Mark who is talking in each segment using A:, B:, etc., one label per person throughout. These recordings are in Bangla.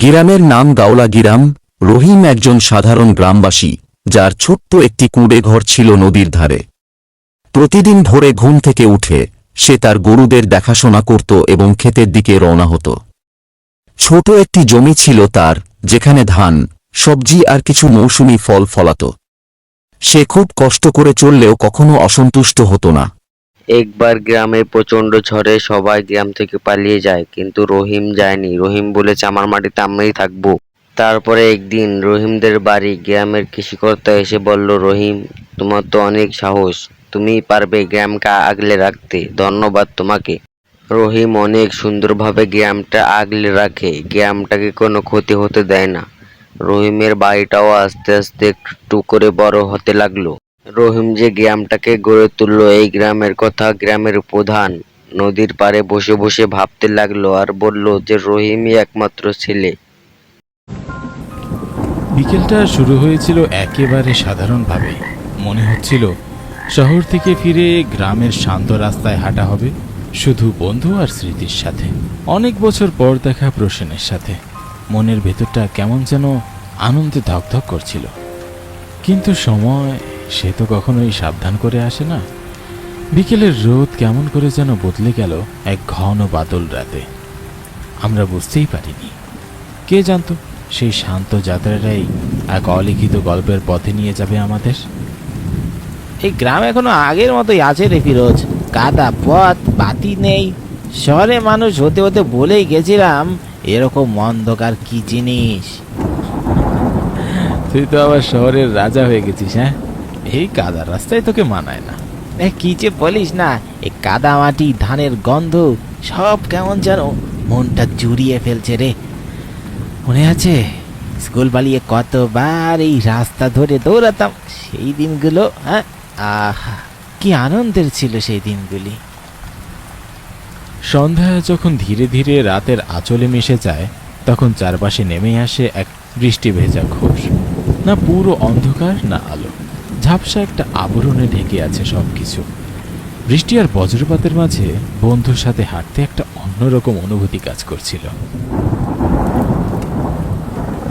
A: গিরামের নাম গাওলা গিরাম, রহিম একজন সাধারণ গ্রামবাসী, যার ছোট্ট একটি কুঁড়ে ঘর ছিল নদীর ধারে। প্রতিদিন ভোরে ঘুম থেকে উঠে, সে তার গরুদের দেখাশোনা করত এবং ক্ষেতের দিকে রওনা হতো। ছোট একটি জমি ছিল তার, যেখানে ধান, সবজি আর কিছু মৌসুমি ফল ফলাত। সে খুব কষ্ট করে চললেও কখনো অসন্তুষ্ট হতো না।
B: একবার গ্রামে প্রচণ্ড ঝড়ে সবাই গ্রাম থেকে পালিয়ে যায়, কিন্তু রহিম যায়নি। রহিম বলেছে, আমার মাটিতে আমিই থাকব। তারপরে একদিন রহিমদের বাড়ি গ্রামের কৃষিকর্তা এসে বলল, রহিম, তোমার তো অনেক সাহস। তুমি পারবে গ্রামকে আগলে রাখতে। ধন্যবাদ তোমাকে। রহিম অনেক সুন্দরভাবে গ্রামটা আগলে রাখে। গ্রামটাকে কোনো ক্ষতি হতে দেয় না। রহিমের বাড়িটাও আস্তে আস্তে একটু করে বড় হতে লাগল। রহিম যে গ্রামটাকে গড়ে তুললো, এই গ্রামের কথা গ্রামের প্রধান নদীর পাড়ে বসে বসে ভাবতে লাগল আর বলল যে রহিমই একমাত্র ছেলে।
C: বিকেলটা শুরু হয়েছিল একেবারে সাধারণভাবে। মনে হচ্ছিল শহর থেকে ফিরে গ্রামের শান্ত রাস্তায় হাঁটা হবে, শুধু বন্ধু আর স্মৃতির সাথে। অনেক বছর পর দেখা প্রসেনের সাথে। মনের ভেতরটা কেমন যেন আনন্দে ধকধক করছিল। কিন্তু সময় সে তো কখনোই সাবধান করে আসে না। বিকেলের রোদ কেমন করে যেন বদলে গেল এক ঘন বাদল রাতে। আমরা বুঝতেই পারিনি। কে জানতো সেই শান্ত যাত্রাটাই এক অলিখিত গল্পের পথে নিয়ে যাবে আমাদের।
D: এই গ্রাম এখনও আগের মতোই আছে রে ফিরোজ। কাদা পথ বাতি নেই। শহরে মানুষ হতে হতে বলেই গেছিলাম এরকম অন্ধকার কি জিনিস?
C: তুই তো আবার শহরের রাজা হয়ে গেছিস হ্যাঁ? এই কাদার রাস্তায় তোকে মানায় না।
D: কি যে বলিস না এই কাদা মাটি, ধানের গন্ধ, সব কেমন যেন মনটা জুড়িয়ে ফেলছে রে। মনে আছে, স্কুল পালিয়ে কতবার এই রাস্তা ধরে দৌড়াতাম সেই দিনগুলো হ্যাঁ? আহা, কি আনন্দের ছিল সেই দিনগুলি।
C: সন্ধ্যা যখন ধীরে ধীরে রাতের আঁচলে মিশে যায়, তখন চারপাশে নেমে আসে এক বৃষ্টি ভেজা ঘোষ। না পুরো অন্ধকার, না আলো। ঝাপসা একটা আবরণে ঢেকে আছে সবকিছু। বৃষ্টি আর বজ্রপাতের মাঝে বন্ধুর সাথে হাঁটতে একটা অন্যরকম অনুভূতি কাজ করছিল।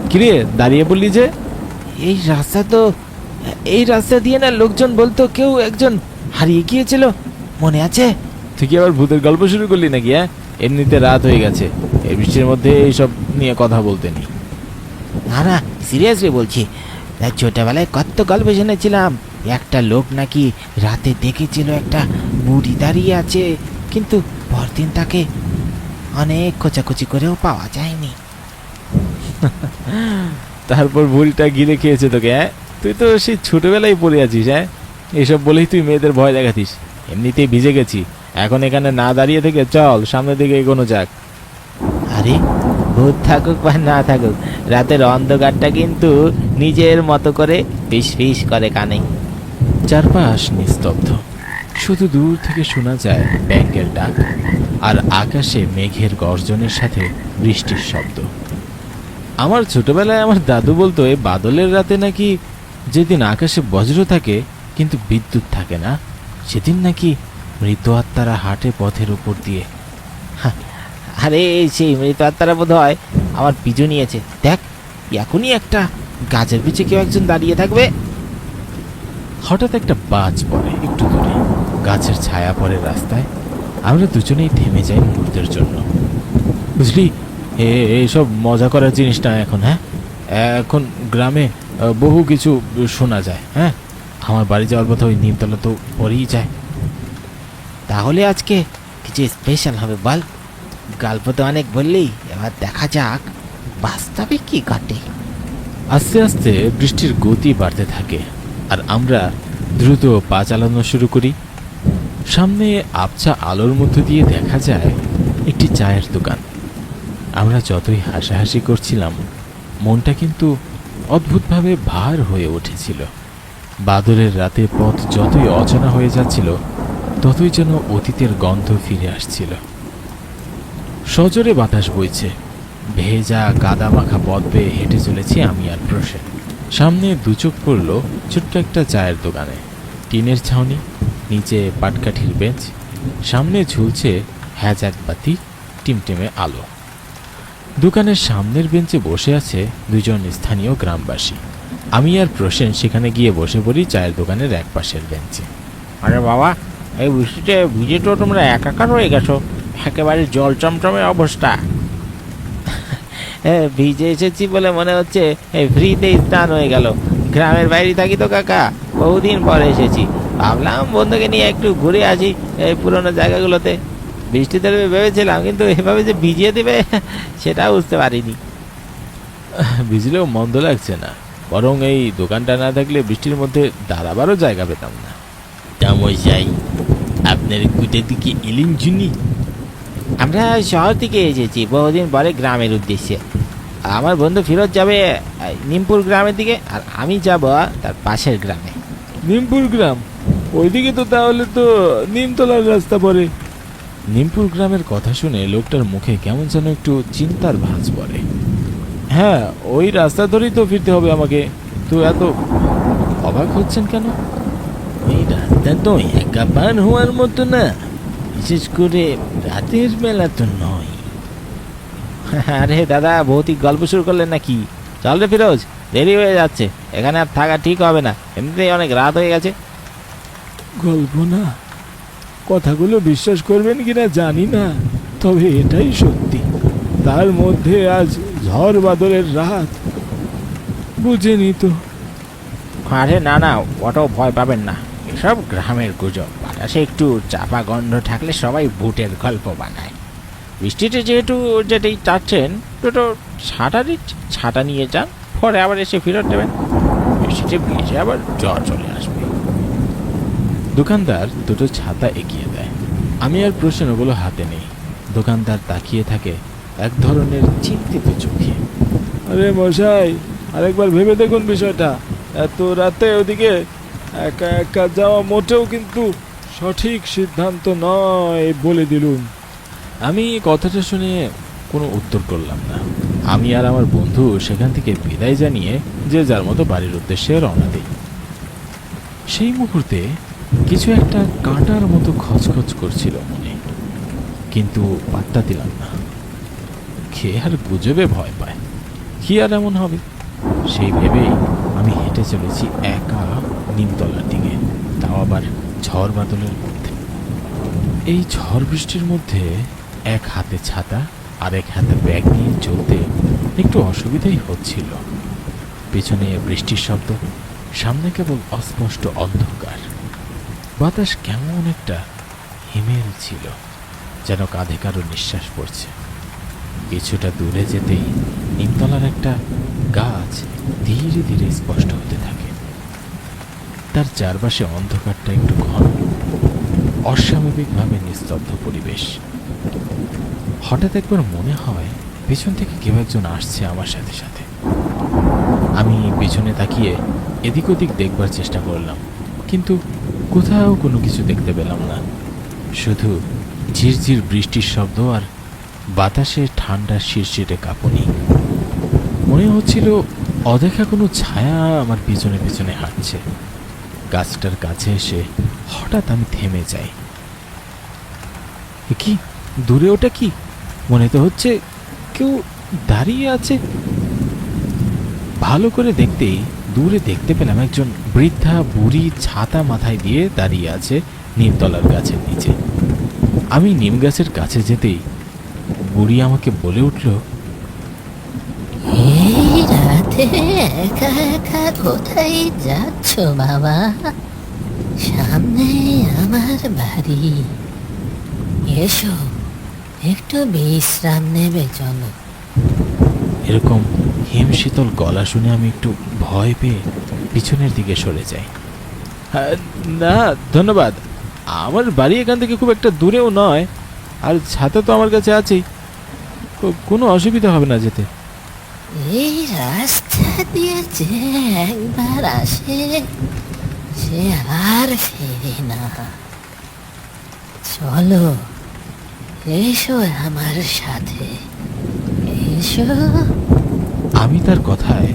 C: কিরে দাঁড়িয়ে বললি যে?
D: এই রাস্তা তো এই রাস্তা দিয়ে না লোকজন বলতো কেউ একজন হারিয়ে গিয়েছিল। মনে আছে?
C: তুই কি আবার ভূতের গল্প শুরু করলি নাকি হ্যাঁ? এমনিতে রাত হয়ে গেছে। এই বৃষ্টির মধ্যে এইসব নিয়ে কথা বলতে নি
D: না না সিরিয়াসলি বলছি। তা ছোটবেলায় কত গল্প শুনেছিলাম। একটা লোক নাকি রাতে দেখেছিল একটা বুড়ি দাঁড়িয়ে আছে কিন্তু পরদিন তাকে অনেক খোঁচাখুচি করেও পাওয়া যায়নি।
C: তারপর ভুলটা গিলে খেয়েছে তোকে হ্যাঁ? তুই তো সেই ছোটবেলায় পড়ে আছিস হ্যাঁ? এইসব বলেই তুই মেয়েদের ভয় দেখাতিস। এমনিতেই ভিজে গেছি। এখন এখানে না দাঁড়িয়ে থেকে চল সামনের দিকে এগোনো যাক।
D: আরে ভূত থাকুক বা না থাকুক রাতের অন্ধকারটা কিন্তু নিজের মতো করে ফিস করে কানে।
C: চারপাশ নিস্তব্ধ। শুধু দূর থেকে শোনা যায় ব্যাঙ্গের ডাক আর আকাশে মেঘের গর্জনের সাথে বৃষ্টির শব্দ। আমার ছোটবেলায় আমার দাদু বলতো এই বাদলের রাতে নাকি যেদিন আকাশে বজ্র থাকে, কিন্তু বিদ্যুৎ থাকে না, সেদিন নাকি মৃত আত্মারা হাঁটে পথের উপর দিয়ে
D: আরে, সেই মৃত আত্মারা বোধ হয় আমার পিছু নিয়েছে। দেখ, এখনই একটা গাছের পিছে কেউ একজন দাঁড়িয়ে থাকবে।
C: হঠাৎ একটা বাজ পড়ে একটু দূরে। গাছের ছায়া পড়ে রাস্তায়। আমরা দুজনেই থেমে যাই মুহূর্তের জন্য। বুঝলি? এ এইসব মজা করার জিনিস না এখন হ্যাঁ? এখন গ্রামে বহু কিছু শোনা যায় হ্যাঁ? আমার বাড়ি যাওয়ার কথা ওই নিমতলা তো পরেই যায়।
D: তাহলে আজকে কিছু স্পেশাল হবে, বল। গল্প তো অনেক বললি, এবার দেখা যাক, বাস্তবে কি ঘটে।
C: আস্তে আস্তে বৃষ্টির গতি বাড়তে থাকে, আর আমরা দ্রুত পা চালানো শুরু করি। সামনে আবছা আলোর মধ্য দিয়ে দেখা যায় একটি চায়ের দোকান। আমরা যতই হাসাহাসি করছিলাম, মনটা কিন্তু অদ্ভুতভাবে ভার হয়ে উঠেছিল। বাদলের রাতে পথ যতই অচেনা হয়ে যাচ্ছিল, ততই যেন অতীতের গন্ধ ফিরে আসছিল। সজোরে বাতাস বইছে। ভেজা কাদা মাখা পথ বেয়ে হেঁটে চলেছি আমি আর প্রসেন সামনে দুচোখ পড়ল ছোট্ট একটা চায়ের দোকানে। টিনের ছাউনি, নিচে পাটকাঠির বেঞ্চ, সামনে ঝুলছে হ্যাজাক বাতি, টিমটিমে আলো। দোকানের সামনের বেঞ্চে বসে আছে দুজন স্থানীয় গ্রামবাসী। আমি আর প্রসেন সেখানে গিয়ে বসে পড়ি চায়ের দোকানের এক পাশের বেঞ্চে।
D: আরে বাবা, এই বৃষ্টিতে ভিজে তো তোমরা একাকার হয়ে গেছো। একেবারে জল চমচমে অবস্থা। হ্যাঁ ভিজে এসেছি বলে মনে হচ্ছে এই ফ্রিতে স্নান হয়ে গেল। গ্রামের বাইরে থাকি তো কাকা বহুদিন পরে এসেছি। ভাবলাম বন্ধুকে নিয়ে একটু ঘুরে আসি এই পুরোনো জায়গাগুলোতে। বৃষ্টি নেমে ভেবেছিলাম কিন্তু এভাবে যে ভিজিয়ে দেবে সেটা বুঝতে পারিনি।
C: ভিজলেও মন্দ লাগছে না। বরং এই দোকানটা না থাকলে বৃষ্টির মধ্যে দাঁড়াবারও জায়গা পেতাম না।
D: তামশাই আপনার কুটের দিকে এলেন জুনি? আমরা শহর থেকে এসেছি বহুদিন পরে গ্রামের উদ্দেশ্যে। আমার বন্ধু ফিরত যাবে নিমপুর গ্রামের দিকে আর আমি যাব তার পাশের গ্রামে।
C: নিমপুর গ্রাম? ওইদিকে তো তাহলে তো নিমতলার রাস্তা পড়ে। নিমপুর গ্রামের কথা শুনে লোকটার মুখে কেমন যেন একটু চিন্তার ভাঁজ পড়ে। হ্যাঁ ওই রাস্তা ধরেই তো ফিরতে হবে আমাকে। তো এত অবাক হচ্ছেন কেন?
D: এই রাস্তা তো একা পার হওয়ার মতো না। বিশেষ করে রাতের বেলা তো নয়। আরে দাদা ভৌতিক গল্প শুরু করলেন নাকি? চল রে ফিরোজ দেরি হয়ে যাচ্ছে। এখানে আর থাকা ঠিক হবে না। এমনিতেই অনেক রাত হয়ে গেছে।
C: গল্প না কথাগুলো বিশ্বাস করবেন কিনা জানি না তবে এটাই সত্যি। তার মধ্যে আজ ঝড় বাদলের রাত। বুঝেনি তো।
D: আরে না না অত ভয় পাবেন না। এসব গ্রামের গুজব। বাতাসে একটু চাপা গন্ধ থাকলে সবাই ভূতের গল্প বানায়। বৃষ্টিতে যেহেতু যেটাই চাচ্ছেন, দুটো ছাতা দিচ্ছি ছাতা নিয়ে যান, পরে আবার এসে ফেরত দেবেন। বৃষ্টিতে ভিজে আবার জ্বর চলে আসবে।
C: দোকানদার দুটো ছাতা এগিয়ে দেয়। আমি আর প্রশ্ন ওগুলো হাতে নেই। দোকানদার তাকিয়ে থাকে এক ধরনের চিন্তিত চোখে। আরে মশাই, আরেকবার ভেবে দেখুন বিষয়টা। এত রাতে ওদিকে একা একা যাওয়া মোটেও কিন্তু সঠিক সিদ্ধান্ত নয় বলে দিলুম। আমি কথাটা শুনে কোনো উত্তর করলাম না। আমি আর আমার বন্ধু সেখান থেকে বিদায় জানিয়ে যে যার মতো বাড়ির উদ্দেশ্যে রওনা দিই। সেই মুহূর্তে কিছু একটা কাঁটার মতো খচখচ করছিল মনে। কিন্তু পাত্তা দিলাম না। কে আর গুজবে ভয় পায়? কি আর এমন হবে? সেই ভেবেই আমি হেঁটে চলেছি একা নিমতলার দিকে। তাও আবার ঝড় বাদলের মধ্যে। এই ঝড় বৃষ্টির মধ্যে এক হাতে ছাতা আর এক হাতে ব্যাগ নিয়ে চলতে একটু অসুবিধাই হচ্ছিল। পেছনে বৃষ্টির শব্দ, সামনে কেবল অস্পষ্ট অন্ধকার। বাতাস কেমন একটা হিমেল ছিল, যেন কাঁধে কারও নিঃশ্বাস পড়ছে। কিছুটা দূরে যেতেই নিমতলার একটা গাছ ধীরে ধীরে স্পষ্ট হতে থাকে। তার চারপাশে অন্ধকারটা একটু ঘন, অস্বাভাবিকভাবে নিস্তব্ধ পরিবেশ। হঠাৎ একবার মনে হয় পেছন থেকে কেউ একজন আসছে আমার সাথে সাথে। আমি পেছনে তাকিয়ে এদিক ওদিক দেখবার চেষ্টা করলাম, কিন্তু কোথাও কোনো কিছু দেখতে পেলাম না। শুধু ঝিরঝির বৃষ্টির শব্দ আর বাতাসে ঠান্ডা শিরশিরে কাঁপুনি। মনে হচ্ছিল অদেখা কোনো ছায়া আমার পিছনে পিছনে হাঁটছে। গাছটার কাছে এসে হঠাৎ আমি থেমে যাই। কি? দূরে ওটা কি? মনে তো হচ্ছে কেউ দাঁড়িয়ে আছে। ভালো করে দেখতেই দূরে দেখতে পেলাম একজন বৃদ্ধা বুড়ি ছাতা মাথায় দিয়ে দাঁড়িয়ে আছে নিমতলার গাছের নিচে। আমি নিম গাছের কাছে যেতেই বুড়ি আমাকে বলে উঠল
E: রাতে একা একা কোথায় যাচ্ছ, বাবা? সামনে আমার বাড়ি। এসো, একটু বিশ্রাম নেবে, চলো।
C: এরকম হিম শীতল গলা শুনে আমি একটু ভয় পেয়ে পিছনের দিকে সরে যাই। না, ধন্যবাদ। আমার বাড়ি এখান থেকে খুব একটা দূরেও নয়। আর ছাতা তো আমার কাছে আছেই। কোনো অসুবিধা হবে না যেতে।
E: এই রাস্তা দিয়ে যে একবার আসে সে আর না চলো এসো আমার সাথে এসো
C: আমি তার কথায়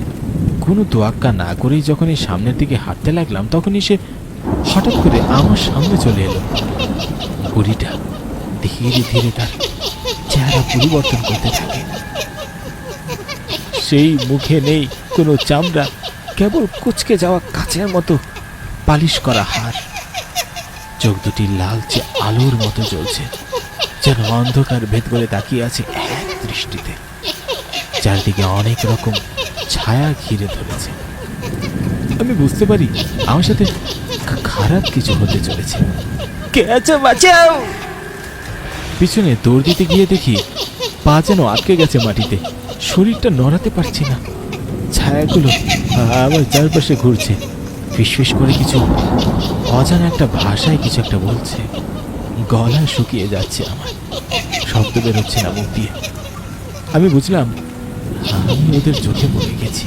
C: কোনো তোয়াক্কা না করেই যখনই সামনের দিকে হাঁটতে লাগলাম, তখনই সে হঠাৎ করে আমার সামনে চলে এলো। বুড়িটা ধীরে ধীরে তার চেহারা পরিবর্তন করতে থাকে। সেই মুখে নেই কোনো চামড়া, কেবল কুচকে যাওয়া কাচের মতো পালিশ করা হার। চোখ দুটি লালচে আলোর মতো জ্বলছে, যেন অন্ধকার ভেদ করে তাকিয়ে আছে এক দৃষ্টিতে। চারদিকে অনেক রকম ছায়া ঘিরে ধরেছে। আমি বুঝতে পারি আমার সাথে খারাপ কিছু হতে চলেছে। পিছনে দৌড় দিতে গিয়ে দেখি পা যেন আটকে গেছে মাটিতে। শরীরটা নড়াতে পারছি না। ছায়াগুলো আমার চারপাশে ঘুরছে। ফিসফিস করে কিছু অজানা একটা ভাষায় কিছু একটা বলছে। গলা শুকিয়ে যাচ্ছে আমার। শব্দ বেরোচ্ছে না মুখ দিয়ে। আমি বুঝলাম, আমি ওদের চোখে পড়ে গেছি।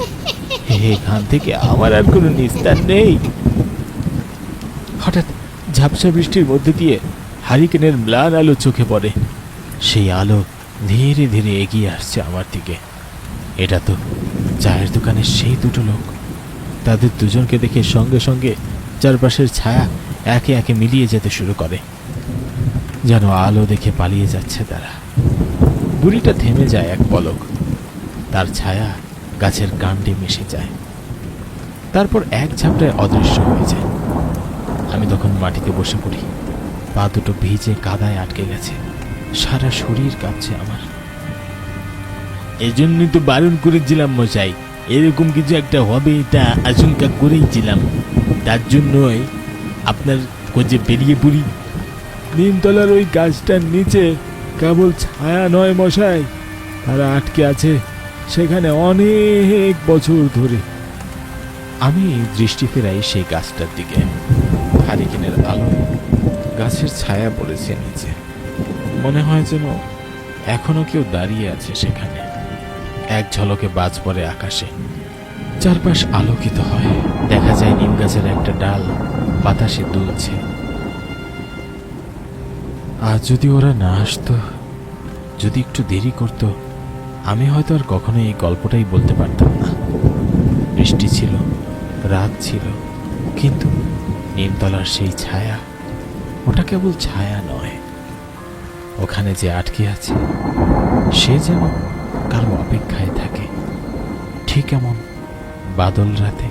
C: এখান থেকে আমার আর কোনো নিস্তার নেই। হঠাৎ ঝাপসা বৃষ্টির মধ্যে দিয়ে হারিকেনের ম্লান আলো চোখে পড়ে। সেই আলো ধীরে ধীরে এগিয়ে আসছে আমার দিকে। এটা তো চায়ের দোকানের সেই দুটো লোক। তাদের দুজনকে দেখে সঙ্গে সঙ্গে চারপাশের ছায়া একে একে মিলিয়ে যেতে শুরু করে। যেন আলো দেখে পালিয়ে যাচ্ছে তারা। বুড়িটা থেমে যায় এক পলক। তার ছায়া গাছের কাণ্ডে মিশে যায়। তারপর এক ঝাপটায় অদৃশ্য হয়ে যায়। আমি তখন মাটিতে বসে পড়ি। পা দুটো ভিজে কাদায় আটকে গেছে। সারা শরীর কাঁপছে আমার। এজন্যই তো বারণ করেছিলাম মশাই। এরকম কিছু একটা হবে এটা আশঙ্কা করেইছিলাম। তার জন্যই আপনার খোঁজে বেরিয়ে পড়ি। নিমতলার ওই গাছটার নিচে কেবল ছায়া নয় মশাই, তারা আটকে আছে সেখানে অনেক বছর ধরে। আমি দৃষ্টি ফেরাই সেই গাছটার দিকে। হারিকেনের আলো গাছের ছায়া পড়েছে নিচে। মনে হয় যেন এখনও কেউ দাঁড়িয়ে আছে সেখানে। এক ঝলকে বাজ পড়ে আকাশে। চারপাশ আলোকিত হয়। দেখা যায় নিম গাছের একটা ডাল বাতাসে দুলছে। আর যদি ওরা না আসতো? যদি একটু দেরি করতো আমি হয়তো আর কখনো এই গল্পটাই বলতে পারতাম না। বৃষ্টি ছিল রাত ছিল কিন্তু নিমতলার সেই ছায়া ওটা কেবল ছায়া নয়। ওখানে যে আটকে আছে সে যেন কারও অপেক্ষায় থাকে। ঠিক এমন বাদল রাতে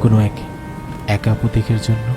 C: কোনো এক একা প্রতীকের জন্য